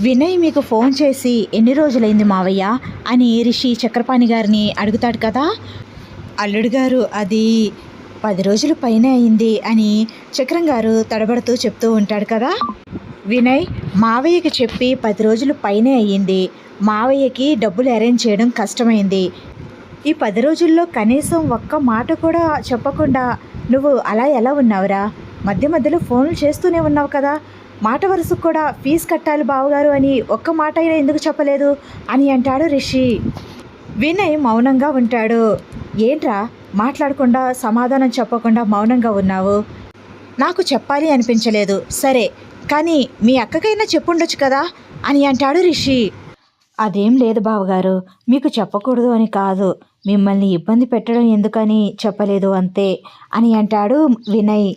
వినయ్ మీకు ఫోన్ చేసి ఎన్ని రోజులైంది మావయ్య? అని రిషి చక్రపాణి గారిని అడుగుతాడు కదా. అల్లుడు గారు అది పది రోజులు పైన అయింది అని చక్రం గారు తడబడుతూ చెప్తూ ఉంటాడు కదా. వినయ్ మావయ్యకి చెప్పి పది రోజులు పైనే అయ్యింది. మావయ్యకి డబ్బులు అరేంజ్ చేయడం కష్టమైంది. ఈ పది రోజుల్లో కనీసం ఒక్క మాట కూడా చెప్పకుండా నువ్వు అలా ఎలా ఉన్నావురా? మధ్య మధ్యలో ఫోన్లు చేస్తూనే ఉన్నావు కదా. మాట వరుసకు కూడా ఫీజు కట్టాలి బావగారు అని ఒక్క మాట అయినా ఎందుకు చెప్పలేదు అని అంటాడు రిషి. వినయ్ మౌనంగా ఉంటాడు. ఏంట్రా? మాట్లాడకుండా సమాధానం చెప్పకుండా మౌనంగా ఉన్నావు? నాకు చెప్పాలి అనిపించలేదు. సరే కానీ మీ అక్కకైనా చెప్పుండొచ్చు కదా? అని అంటాడు రిషి. అదేం లేదు బావగారు మీకు చెప్పకూడదు అని కాదు. మిమ్మల్ని ఇబ్బంది పెట్టడం ఎందుకని చెప్పలేదు అంతే అని అంటాడు వినయ్.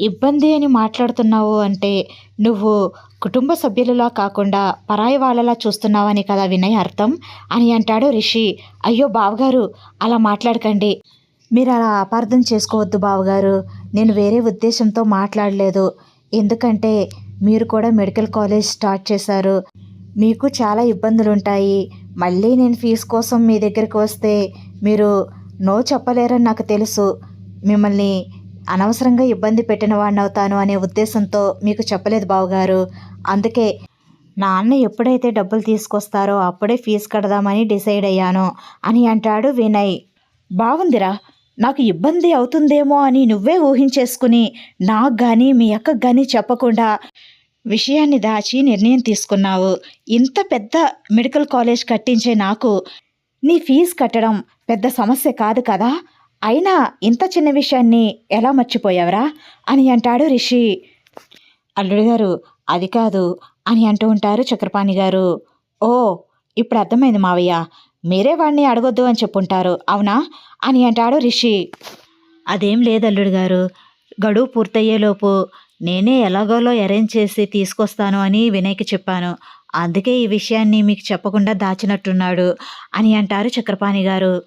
ఇబ్బంది అని మాట్లాడుతున్నావు అంటే నువ్వు కుటుంబ సభ్యులలా కాకుండా పరాయి వాళ్ళలా చూస్తున్నావని కదా వినయ్ అర్థం? అని అంటాడు రిషి. అయ్యో బావగారు అలా మాట్లాడకండి. మీరు అలా అపార్థం చేసుకోవద్దు బావగారు. నేను వేరే ఉద్దేశంతో మాట్లాడలేదు. ఎందుకంటే మీరు కూడా మెడికల్ కాలేజ్ స్టార్ట్ చేశారు. మీకు చాలా ఇబ్బందులు ఉంటాయి మళ్ళీ నేను ఫీజు కోసం మీ దగ్గరికి వస్తే మీరు నో చెప్పలేరని నాకు తెలుసు. మిమ్మల్ని అనవసరంగా ఇబ్బంది పెట్టిన వాడినవుతాను అనే ఉద్దేశంతో మీకు చెప్పలేదు బావగారు. అందుకే నాన్న ఎప్పుడైతే డబ్బులు తీసుకొస్తారో అప్పుడే ఫీజు కడదామని డిసైడ్ అయ్యాను అని అంటాడు వినయ్. బాగుందిరా నాకు ఇబ్బంది అవుతుందేమో అని నువ్వే ఊహించేసుకుని నాకు కానీ మీ అక్కకు కానీ చెప్పకుండా విషయాన్ని దాచి నిర్ణయం తీసుకున్నావు. ఇంత పెద్ద మెడికల్ కాలేజ్ కట్టించే నాకు నీ ఫీజు కట్టడం పెద్ద సమస్య కాదు కదా? అయినా ఇంత చిన్న విషయాన్ని ఎలా మర్చిపోయావరా? అని అంటాడు రిషి. అల్లుడు గారు అది కాదు అని అంటూ ఉంటారు చక్రపాణి గారు. ఓ ఇప్పుడు అర్థమైంది మావయ్య. మీరే వాడిని అడగొద్దు అని చెప్పుంటారు అవునా? అని అంటాడు రిషి. అదేం లేదు అల్లుడు గారు. గడువు పూర్తయ్యేలోపు నేనే ఎలాగోలో అరేంజ్ చేసి తీసుకొస్తాను అని వినయ్కి చెప్పాను. అందుకే ఈ విషయాన్ని మీకు చెప్పకుండా దాచినట్టున్నాడు అని అంటారు చక్రపాణి గారు.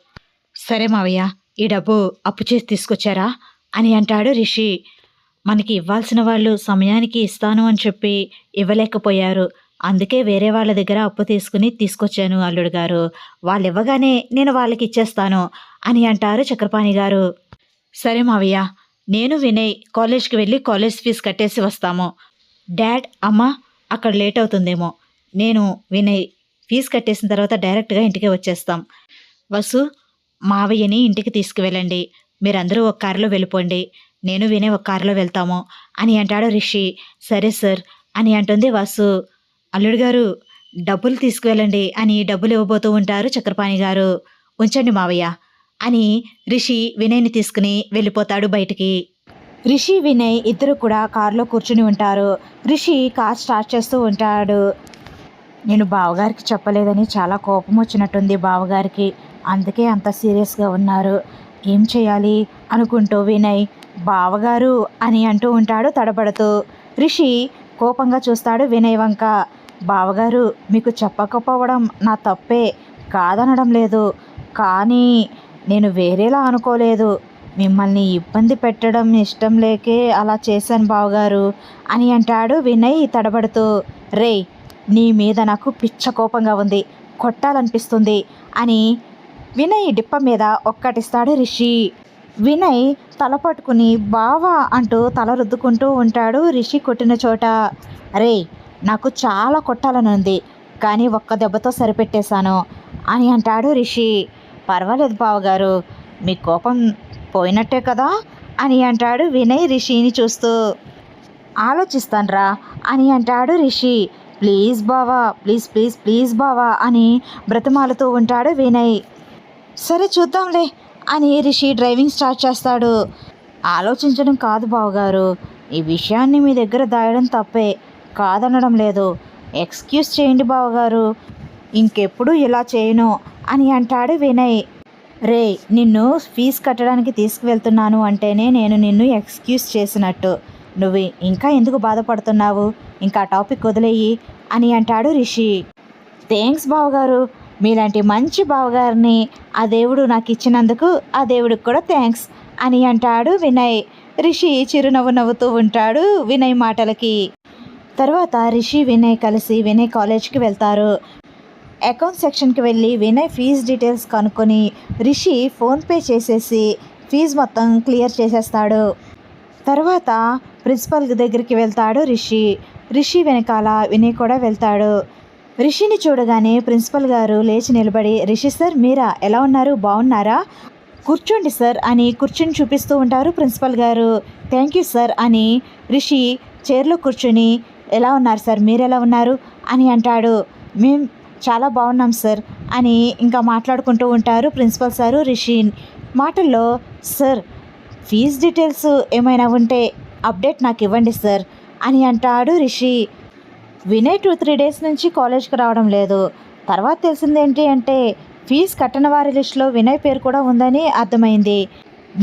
సరే మావయ్య ఈ డబ్బు అప్పు చేసి తీసుకొచ్చారా? అని అంటాడు రిషి. మనకి ఇవ్వాల్సిన వాళ్ళు సమయానికి ఇస్తాను అని చెప్పి ఇవ్వలేకపోయారు. అందుకే వేరే వాళ్ళ దగ్గర అప్పు తీసుకుని తీసుకొచ్చాను అల్లుడు గారు. వాళ్ళు ఇవ్వగానే నేను వాళ్ళకి ఇచ్చేస్తాను అని అంటారు చక్రపాణి గారు. సరే మావయ్య నేను వినయ్ కాలేజ్కి వెళ్ళి కాలేజ్ ఫీజు కట్టేసి వస్తాము. డాడ్ అమ్మ అక్కడ లేట్ అవుతుందేమో. నేను వినయ్ ఫీజు కట్టేసిన తర్వాత డైరెక్ట్గా ఇంటికి వచ్చేస్తాం. వసు మావయ్యని ఇంటికి తీసుకువెళ్ళండి. మీరందరూ ఒక కారులో వెళ్ళిపోండి. నేను వినయ్ ఒక కారులో వెళ్తాము. అని అంటాడు రిషి. సరే సార్ అని అంటుంది వాసు. అల్లుడు గారు డబ్బులు తీసుకువెళ్ళండి అని డబ్బులు ఇవ్వబోతూ ఉంటారు చక్రపాణి గారు. ఉంచండి మావయ్య అని రిషి వినయ్ని తీసుకుని వెళ్ళిపోతాడు బయటికి. రిషి వినయ్ ఇద్దరు కూడా కారులో కూర్చుని ఉంటారు. రిషి కార్ స్టార్ట్ చేస్తూ ఉంటాడు. నేను బావగారికి చెప్పలేదని చాలా కోపం వచ్చినట్టుంది బావగారికి. అందుకే అంత సీరియస్గా ఉన్నారు. ఏం చేయాలి? అనుకుంటూ వినయ్ బావగారు అని అంటూ ఉంటాడు తడబడుతూ. రిషి కోపంగా చూస్తాడు వినయ్ వంక. బావగారు మీకు చెప్పకపోవడం నా తప్పే. కాదనడం లేదు. కానీ నేను వేరేలా అనుకోలేదు. మిమ్మల్ని ఇబ్బంది పెట్టడం ఇష్టం లేకే అలా చేశాను బావగారు అని అంటాడు వినయ్ తడబడుతూ. రేయ్ నీ మీద నాకు పిచ్చ కోపంగా ఉంది కొట్టాలనిపిస్తుంది అని వినయ్ డిప్ప మీద ఒక్కటిస్తాడు రిషి. వినయ్ తల పట్టుకుని బావా అంటూ తల రుద్దుకుంటూ ఉంటాడు రిషి కొట్టిన చోట. రే నాకు చాలా కొట్టాలని ఉంది కానీ ఒక్క దెబ్బతో సరిపెట్టేశాను అని అంటాడు రిషి. పర్వాలేదు బావగారు మీ కోపం పోయినట్టే కదా అని అంటాడు వినయ్ రిషిని చూస్తూ. ఆలోచిస్తాన్రా అని అంటాడు రిషి. ప్లీజ్ బావా ప్లీజ్ ప్లీజ్ ప్లీజ్ బావా అని బ్రతిమాలుతూ ఉంటాడు వినయ్. సరే చూద్దాంలే అని రిషి డ్రైవింగ్ స్టార్ట్ చేస్తాడు. ఆలోచించడం కాదు బావగారు ఈ విషయాన్ని మీ దగ్గర దాయడం తప్పే కాదనడం లేదు. ఎక్స్క్యూజ్ చేయండి బావగారు ఇంకెప్పుడు ఇలా చేయను అని అంటాడు వినయ్. రే నిన్ను ఫీజు కట్టడానికి తీసుకువెళ్తున్నాను అంటేనే నేను నిన్ను ఎక్స్క్యూజ్ చేసినట్టు. నువ్వు ఇంకా ఎందుకు బాధపడుతున్నావు? ఇంకా టాపిక్ వదిలేయి అని అంటాడు రిషి. థ్యాంక్స్ బావగారు. మీలాంటి మంచి బావగారిని ఆ దేవుడు నాకు ఇచ్చినందుకు ఆ దేవుడికి కూడా థ్యాంక్స్ అని అంటాడు వినయ్. రిషి చిరునవ్వు నవ్వుతూ ఉంటాడు వినయ్ మాటలకి. తర్వాత రిషి వినయ్ కలిసి వినయ్ కాలేజ్కి వెళ్తారు. అకౌంట్ సెక్షన్కి వెళ్ళి వినయ్ ఫీజ్ డీటెయిల్స్ కనుక్కొని రిషి ఫోన్పే చేసేసి ఫీజు మొత్తం క్లియర్ చేసేస్తాడు. తర్వాత ప్రిన్సిపల్ దగ్గరికి వెళ్తాడు రిషి. రిషి వెనకాల వినయ్ కూడా వెళ్తాడు. రిషిని చూడగానే ప్రిన్సిపల్ గారు లేచి నిలబడి రిషి సార్ మీరా? ఎలా ఉన్నారు? బాగున్నారా? కూర్చోండి సార్ అని కూర్చొని చూపిస్తూ ఉంటారు ప్రిన్సిపల్ గారు. థ్యాంక్ యూ సార్ అని రిషి చైర్లో కూర్చొని ఎలా ఉన్నారు సార్? మీరు ఎలా ఉన్నారు? అని అంటాడు. మేం చాలా బాగున్నాం సార్ అని ఇంకా మాట్లాడుకుంటూ ఉంటారు ప్రిన్సిపల్ సారు రిషి. మాటల్లో సార్ ఫీజ్ డీటెయిల్స్ ఏమైనా ఉంటే అప్డేట్ నాకు ఇవ్వండి సార్ అని అంటాడు Rishi. Vinay two three days నుంచి కాలేజ్కి రావడం లేదు. తర్వాత తెలిసింది ఏంటి అంటే ఫీజు కట్టని వారి లిస్టులో వినయ్ పేరు కూడా ఉందని అర్థమైంది.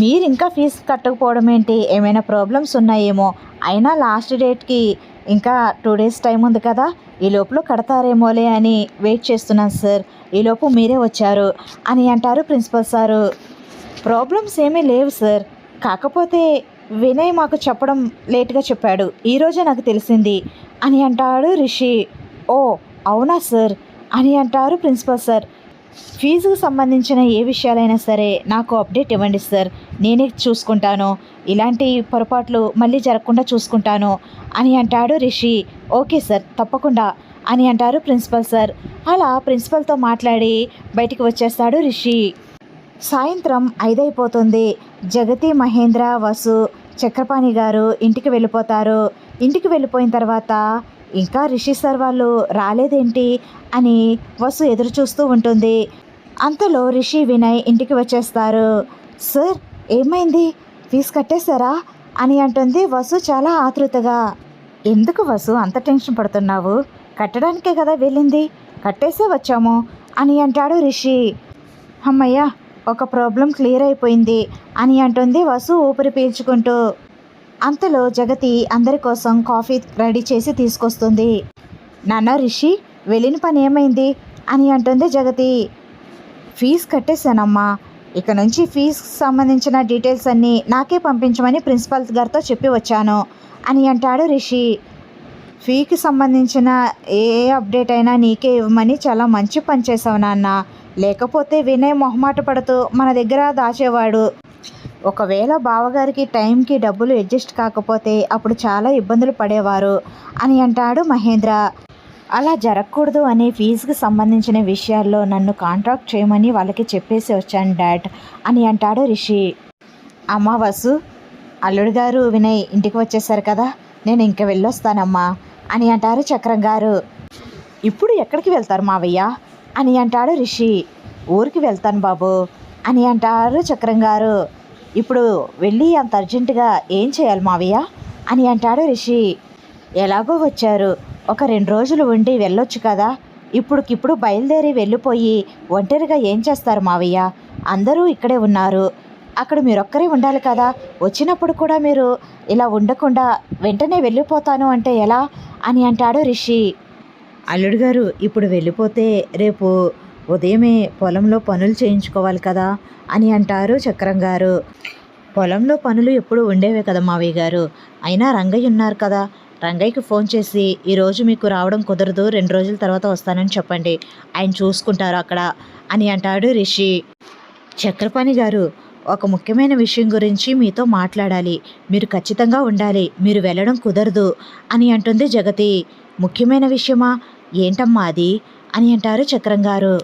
మీరు ఇంకా ఫీజు కట్టకపోవడం ఏంటి? ఏమైనా ప్రాబ్లమ్స్ ఉన్నాయేమో? అయినా లాస్ట్ డేట్కి ఇంకా టూ డేస్ టైం ఉంది కదా ఈ లోపల కడతారేమోలే అని వెయిట్ చేస్తున్నాను సార్. ఈలోపు మీరే వచ్చారు అని అంటారు ప్రిన్సిపల్ సారు. ప్రాబ్లమ్స్ ఏమీ లేవు సార్. కాకపోతే వినయ్ మాకు చెప్పడం లేట్గా చెప్పాడు. ఈరోజే నాకు తెలిసింది. అని అంటాడు రిషి. ఓ అవునా సార్? అని అంటారు ప్రిన్సిపల్ సార్. ఫీజుకు సంబంధించిన ఏ విషయాలైనా సరే నాకు అప్డేట్ ఇవ్వండి సార్. నేనే చూసుకుంటాను. ఇలాంటి పొరపాట్లు మళ్ళీ జరగకుండా చూసుకుంటాను. అని అంటాడు రిషి. ఓకే సార్ తప్పకుండా. అని అంటారు ప్రిన్సిపల్ సార్. అలా ప్రిన్సిపల్తో మాట్లాడి బయటికి వచ్చేస్తాడు రిషి. సాయంత్రం ఐదైపోతుంది. జగతి మహేంద్ర వసు చక్రపాణి గారు ఇంటికి వెళ్ళిపోతారు. ఇంటికి వెళ్ళిపోయిన తర్వాత ఇంకా రిషి సార్ వాళ్ళు రాలేదేంటి అని వసు ఎదురు చూస్తూ ఉంటుంది. అంతలో రిషి వినయ్ ఇంటికి వచ్చేస్తారు. సార్ ఏమైంది? ఫీజు కట్టేశారా? అని అంటుంది వసు చాలా ఆతృతగా. ఎందుకు వసు? అంత టెన్షన్ పడుతున్నావు? కట్టడానికే కదా వెళ్ళింది? కట్టేసే వచ్చాము అని అంటాడు రిషి. అమ్మయ్యా ఒక ప్రాబ్లం క్లియర్ అయిపోయింది అని అంటుంది వసు ఊపిరి పీల్చుకుంటూ. అంతలో జగతి అందరి కోసం కాఫీ రెడీ చేసి తీసుకొస్తుంది. నాన్న రిషి వెళ్ళిన పని ఏమైంది? అని అంటుంది జగతి. ఫీజు కట్టేశానమ్మా. ఇక నుంచి ఫీజు సంబంధించిన డీటెయిల్స్ అన్నీ నాకే పంపించమని ప్రిన్సిపల్ గారితో చెప్పి వచ్చాను అని అంటాడు రిషి. ఫీకి సంబంధించిన ఏ అప్డేట్ అయినా నీకే ఇవ్వమని చాలా మంచి పని చేసావు నాన్న. లేకపోతే వినయ్ మొహమాట పడుతూ మన దగ్గర దాచేవాడు. ఒకవేళ బావగారికి టైంకి డబ్బులు అడ్జస్ట్ కాకపోతే అప్పుడు చాలా ఇబ్బందులు పడేవారు అని అంటాడు మహేంద్ర. అలా జరగకూడదు అనే ఫీజుకి సంబంధించిన విషయాల్లో నన్ను కాంట్రాక్ట్ చేయమని వాళ్ళకి చెప్పేసి వచ్చాను డాడ్ అని అంటాడు రిషి. అమ్మ వసు అల్లుడు గారు వినయ్ ఇంటికి వచ్చేసారు కదా నేను ఇంక వెళ్ళొస్తానమ్మా అని అంటారు చక్రం గారు ఇప్పుడు ఎక్కడికి వెళ్తారు మావయ్య? అని అంటాడు రిషి. ఊరికి వెళ్తాను బాబు అని అంటారు చక్రం గారు. ఇప్పుడు వెళ్ళి అంత అర్జెంటుగా ఏం చేయాలి మావయ్య? అని అంటాడు రిషి. ఎలాగో వచ్చారు. ఒక రెండు రోజులు ఉండి వెళ్ళొచ్చు కదా. ఇప్పుడుకిప్పుడు బయలుదేరి వెళ్ళిపోయి ఒంటరిగా ఏం చేస్తారు మావయ్య? అందరూ ఇక్కడే ఉన్నారు. అక్కడ మీరొక్కరే ఉండాలి కదా. వచ్చినప్పుడు కూడా మీరు ఇలా ఉండకుండా వెంటనే వెళ్ళిపోతాను అంటే ఎలా? అని అంటాడు రిషి. అల్లుడు గారు ఇప్పుడు వెళ్ళిపోతే రేపు ఉదయమే పొలంలో పనులు చేయించుకోవాలి కదా అని అంటారు చక్రం గారు. పొలంలో పనులు ఎప్పుడు ఉండేవే కదా మావయ్య గారు. అయినా రంగయ్య ఉన్నారు కదా. రంగయ్యకి ఫోన్ చేసి ఈరోజు మీకు రావడం కుదరదు రెండు రోజుల తర్వాత వస్తానని చెప్పండి. ఆయన చూసుకుంటారు అక్కడ అని అంటాడు రిషి. చక్రపాణి గారు ఒక ముఖ్యమైన విషయం గురించి మీతో మాట్లాడాలి. మీరు ఖచ్చితంగా ఉండాలి. మీరు వెళ్ళడం కుదరదు అని అంటుంది జగతి. ముఖ్యమైన విషయమా? ఏంటమ్మా అది? అని అంటారు చక్రం గారు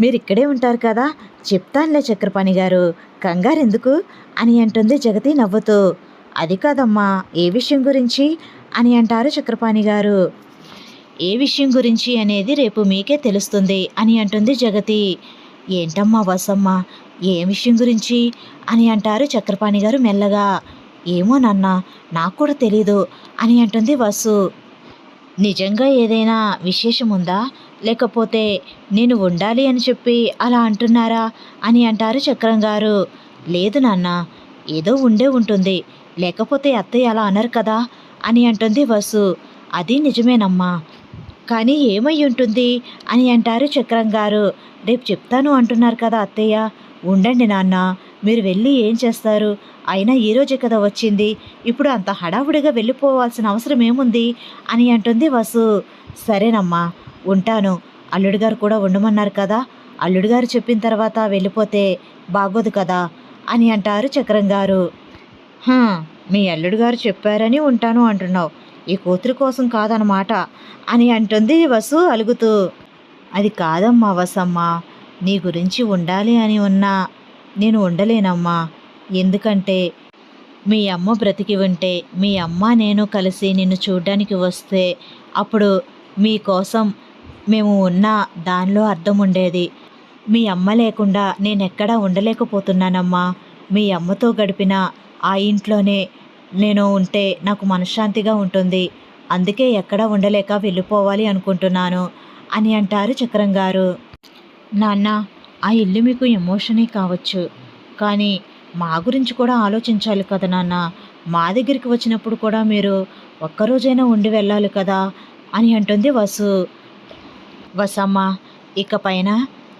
మీరు ఇక్కడే ఉంటారు కదా చెప్తానులే చక్రపాణి గారు కంగారు ఎందుకు అని అంటుంది జగతి నవ్వుతూ. అది కాదమ్మా ఏ విషయం గురించి? అని అంటారు చక్రపాణి గారు ఏ విషయం గురించి అనేది రేపు మీకే తెలుస్తుంది అని అంటుంది జగతి. ఏంటమ్మా వసమ్మ ఏ విషయం గురించి? అని అంటారు చక్రపాణి గారు మెల్లగా. ఏమో నాన్న నాకు కూడా తెలీదు అని అంటుంది వసు. నిజంగా ఏదైనా విశేషం ఉందా లేకపోతే నేను ఉండాలి అని చెప్పి అలా అంటున్నారా? అని అంటారు చక్రం గారు. లేదు నాన్న ఏదో ఉండే ఉంటుంది. లేకపోతే అత్తయ్య అలా అనరు కదా? అని అంటుంది వసు. అది నిజమేనమ్మా. కానీ ఏమై ఉంటుంది? అని అంటారు చక్రం గారు. రేపు చెప్తాను అంటున్నారు కదా అత్తయ్య. ఉండండి నాన్న మీరు వెళ్ళి ఏం చేస్తారు? అయినా ఈ రోజే కదా వచ్చింది. ఇప్పుడు అంత హడావుడిగా వెళ్ళిపోవాల్సిన అవసరం ఏముంది? అని అంటుంది వసు. సరేనమ్మా ఉంటాను. అల్లుడు గారు కూడా ఉండమన్నారు కదా. అల్లుడు గారు చెప్పిన తర్వాత వెళ్ళిపోతే బాగోదు కదా అని అంటారు చక్రం గారు. మీ అల్లుడు గారు చెప్పారని ఉంటాను అంటున్నావు. ఈ కూతురు కోసం కాదనమాట అని అంటుంది వసు అలుగుతూ. అది కాదమ్మా వసమ్మా నీ గురించి ఉండాలి అని ఉన్నా. నేను ఉండలేనమ్మా. ఎందుకంటే మీ అమ్మ బ్రతికి ఉంటే మీ అమ్మ నేను కలిసి నిన్ను చూడ్డానికి వస్తే అప్పుడు మీకోసం మేము ఉన్న దానిలో అర్థం ఉండేది. మీ అమ్మ లేకుండా నేను ఎక్కడ ఉండలేకపోతున్నానమ్మా. మీ అమ్మతో గడిపిన ఆ ఇంట్లోనే నేను ఉంటే నాకు మనశ్శాంతిగా ఉంటుంది. అందుకే ఎక్కడ ఉండలేక వెళ్ళిపోవాలి అనుకుంటున్నాను అని అంటారు చక్రం గారు నాన్న ఆ ఇల్లు మీకు ఎమోషనే కావచ్చు. కానీ మా గురించి కూడా ఆలోచించాలి కదా నాన్న. మా దగ్గరికి వచ్చినప్పుడు కూడా మీరు ఒక్కరోజైనా ఉండి వెళ్ళాలి కదా అని అంటుంది వసు. వసమ్మ ఇకపైన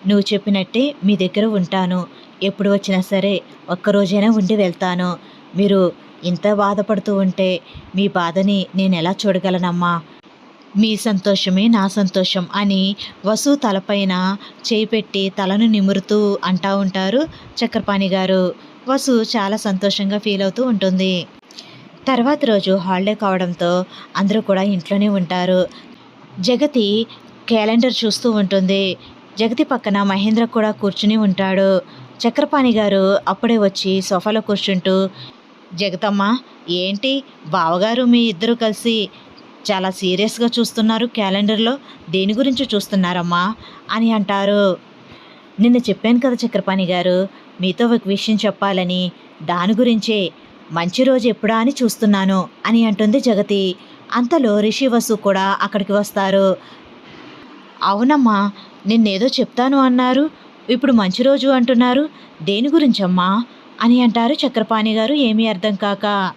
నువ్వు చెప్పినట్టే మీ దగ్గర ఉంటాను. ఎప్పుడు వచ్చినా సరే ఒక్కరోజైనా ఉండి వెళ్తాను. మీరు ఇంత బాధపడుతూ ఉంటే మీ బాధని నేను ఎలా చూడగలనమ్మా? మీ సంతోషమే నా సంతోషం అని వసు తలపైన చేయి పెట్టి తలను నిమురుతూ అంటా ఉంటారు చక్రపాణి గారు. వసు చాలా సంతోషంగా ఫీల్ అవుతూ ఉంటుంది. తర్వాత రోజు హాలిడే కావడంతో అందరూ కూడా ఇంట్లోనే ఉంటారు. జగతి క్యాలెండర్ చూస్తూ ఉంటుంది. జగతి పక్కన మహేంద్ర కూడా కూర్చుని ఉంటాడు. చక్రపాణి గారు అప్పుడే వచ్చి సోఫాలో కూర్చుంటూ జగతమ్మ ఏంటి? బావగారు మీ ఇద్దరు కలిసి చాలా సీరియస్గా చూస్తున్నారు క్యాలెండర్లో. దేని గురించి చూస్తున్నారమ్మా? అని అంటారు. నిన్న చెప్పాను కదా చక్రపాణి గారు మీతో ఒక విషయం చెప్పాలని దాని గురించే మంచి రోజు ఎప్పుడా అని చూస్తున్నాను అని అంటుంది జగతి. అంతలో రిషి వసు కూడా అక్కడికి వస్తారు. అవునమ్మా నిన్నేదో చెప్తాను అన్నారు. ఇప్పుడు మంచి రోజు అంటున్నారు. దేని గురించమ్మా? అని అంటారు చక్రపాణి గారు. ఏమీ అర్థం కాక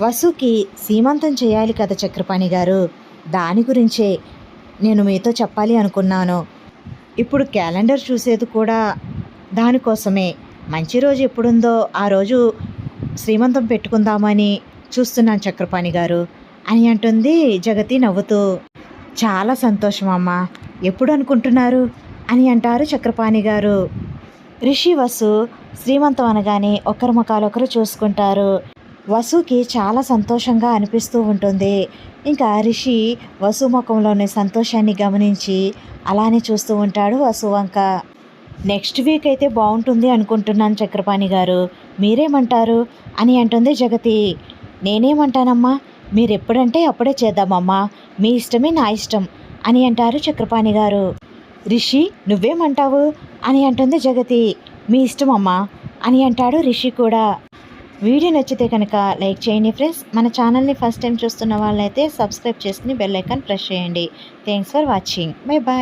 వసుకి సీమంతం చేయాలి కదా చక్రపాణి గారు. దాని గురించే నేను మీతో చెప్పాలి అనుకున్నాను. ఇప్పుడు క్యాలెండర్ చూసేది కూడా దానికోసమే మంచి రోజు ఎప్పుడుందో ఆ రోజు శ్రీమంతం పెట్టుకుందామని చూస్తున్నాను చక్రపాణి గారు అని అంటుంది జగతి నవ్వుతూ. చాలా సంతోషం అమ్మ. ఎప్పుడు అనుకుంటున్నారు? అని అంటారు చక్రపాణి గారు. రిషి వసు శ్రీమంతం అనగానే ఒకరి ముఖాలొకరు చూసుకుంటారు. వసుకి చాలా సంతోషంగా అనిపిస్తూ ఉంటుంది. ఇంకా రిషి వసు ముఖంలోని సంతోషాన్ని గమనించి అలానే చూస్తూ ఉంటాడు వసు వంక. నెక్స్ట్ వీక్ అయితే బాగుంటుంది అనుకుంటున్నాను చక్రపాణి గారు. మీరేమంటారు? అని అంటుంది జగతి. నేనేమంటానమ్మా? మీరు ఎప్పుడంటే అప్పుడే చేద్దామమ్మా. మీ ఇష్టమే నా ఇష్టం అని అంటారు చక్రపాణి గారు. రిషి నువ్వేమంటావు? అని అంటుంది జగతి. మీ ఇష్టం అమ్మా అని అంటాడు రిషి కూడా. వీడియో నచ్చితే కనుక లైక్ చేయండి ఫ్రెండ్స్. మన ఛానల్ని ఫస్ట్ టైం చూస్తున్న వాళ్ళైతే సబ్స్క్రైబ్ చేసుకుని బెల్ ఐకాన్ ప్రెస్ చేయండి. Thanks for watching bye bye